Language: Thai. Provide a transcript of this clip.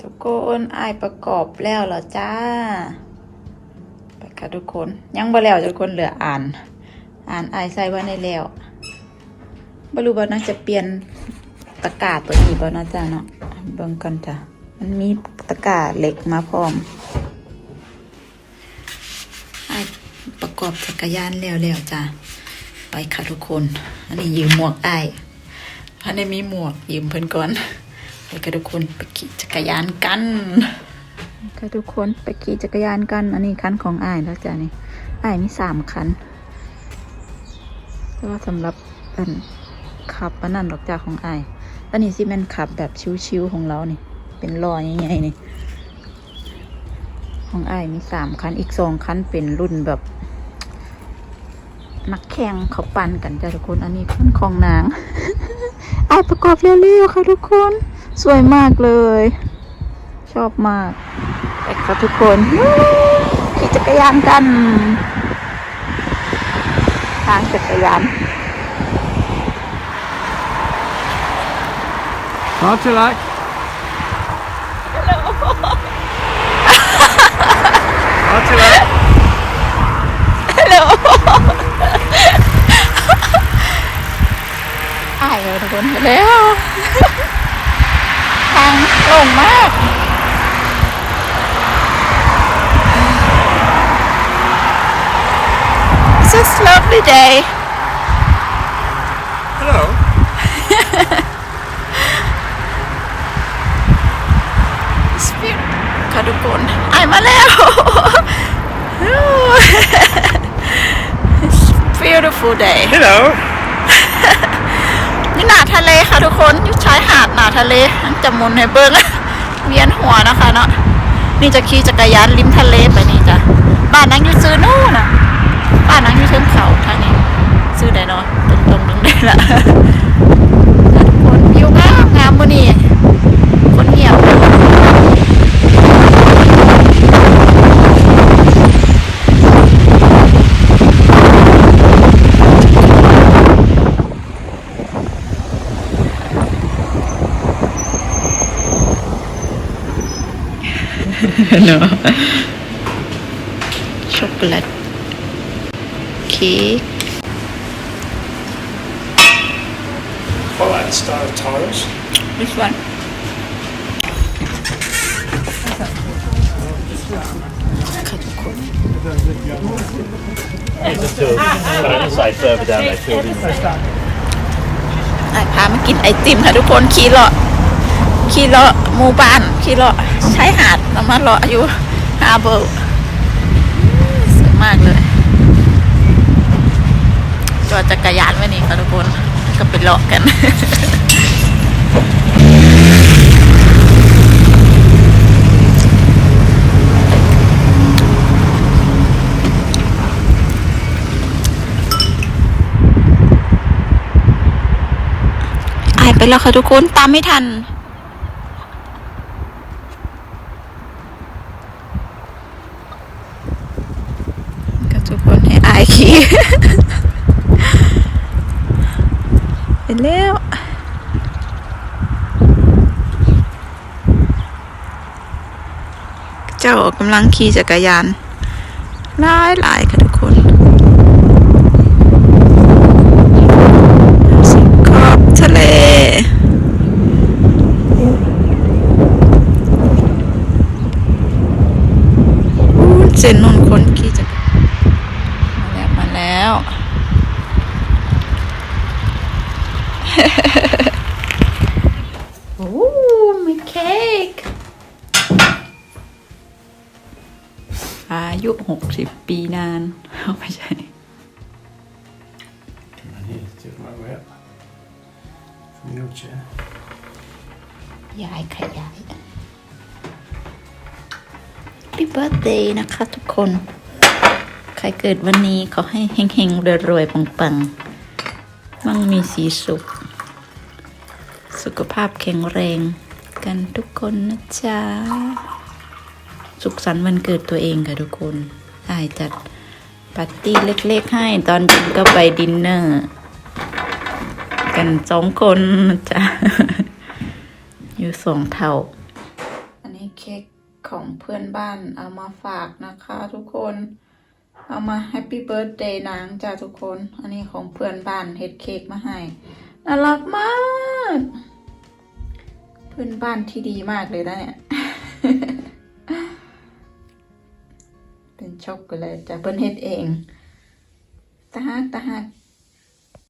ทุกคนอายประกอบแล้วเหรอจ้าไปค่ะทุกคน ยังบ่แล้วทุกคนเหลืออ่าน อ่านอายใส่ไว้ในแล้วบรู้ว่น่าจะเปลี่ยนตะก้าตัวนี้บ่นะจ้าเนาะเบิ่งก่อนจ้ะมันมีตะก้าเหล็กมาพร้อมอายประกอบจักรยานแล้วแล้วจ้ะไปค่ะทุกคน อันนี้ยืมหมวกอายพันได้มีหมวกยืมเพิ่นก่อน ไปกันทุกคนไปขี่จักรยานกันค่ะทุกคนไปขี่จักรยานกัน อันนี้คันของอ้ายแล้วจ้ะนี่อ้ายมีสามคันแต่ว่าสำหรับอันขับอันนั้นดอกจ้าของอ้ายอันนี้สิแมนขับแบบชิวๆของเรานี่ เป็นล้อใหญ่ๆนี่ ของอ้ายมีสามคันอีกสองคันเป็นรุ่นแบบนักแข่งเขาปั่นกันจ้ะทุกคน อันนี้คันของนางอ้ายประกอบเร็วๆค่ะทุกคน สวยมากเลย ชอบมากไปค่ะทุกคนวู้ขี่จักรยานกัน ทางจักรยาน Not you like? Not you like? อ้ายเลยทุกคนเร็วทาง ลงมาก It's a lovely day Hello. It's beautiful ค่ะทุกคนไอายมาแล้ว It's a beautiful day Hello. นี่หนาทะเลค่ะทุกคนอยู่ชายหาดหนาทะเลอันจะมุนให้เบิ้งเวียนหัวนะคะเนาะนี่จะขี่จักรยานริมทะเลไปนี่จ้ะบ้านนังอยู่ซื้อนู่นน่ะบ้านนังอยู่เชิงเขาทางนี้ซื้อได้เนาะตรงตรงนึงได้ละทุกคนวิวงามงามมื้อนี้คนเงียบ no ช็อกโกแลตเค้ก Quite like the style of tiles. this one ค่ะทุกคน Just till, uh, say further down they filled in. อะพามากินไอติมค่ะทุกคนขี่เลาะ ขี่เลาะหมู่บ้านขี่เลาะชายหาดแล้วมาเลาะอยู่ฮาเบอร์สวยมากเลย จอดจักรยานไว้นี่ค่ะทุกคนก็ไปเลาะกันหายไปแล้วค่ะทุกคน ตามไม่ทัน ก็ทุกคนให้อาย ขี่ไปแล้วเจ้ากำลังขี่จักรยานหลายหลายๆค่ะทุกคนขอบทะเลเจนนนคนก แล้วมาแล้วโอ้มีเค้กอายุหกสิบปีนานเอาไม่ใช่ Come on here, take my way up. From your chair. ยายขยาย Happy birthday นะคะทุกคนใครเกิดวันนี้ขอให้เฮงๆรวยๆปังๆมั่งมีสีสุข สุขภาพแข็งแรง กันทุกคนนะจ๊ะ สุขสันต์วันเกิดตัวเองค่ะทุกคนอายจัดปาร์ตี้เล็กๆให้ตอนเย็นก็ไปดินเนอร์ กันสองคนนะจ๊ะ อยู่สองเท่า อันนี้เค้กของเพื่อนบ้านเอามาฝากนะคะทุกคน เอามาแฮปปี้เบิร์ดเดย์นางจ้าทุกคน อันนี้ของเพื่อนบ้านเฮ็ดเค้กมาให้ น่ารักมาก เพื่อนบ้านที่ดีมากเลยนะเนี่ย เป็นช็อกโกแลตจ้าเพื่อนเฮ็ดเองตาฮักตาฮัก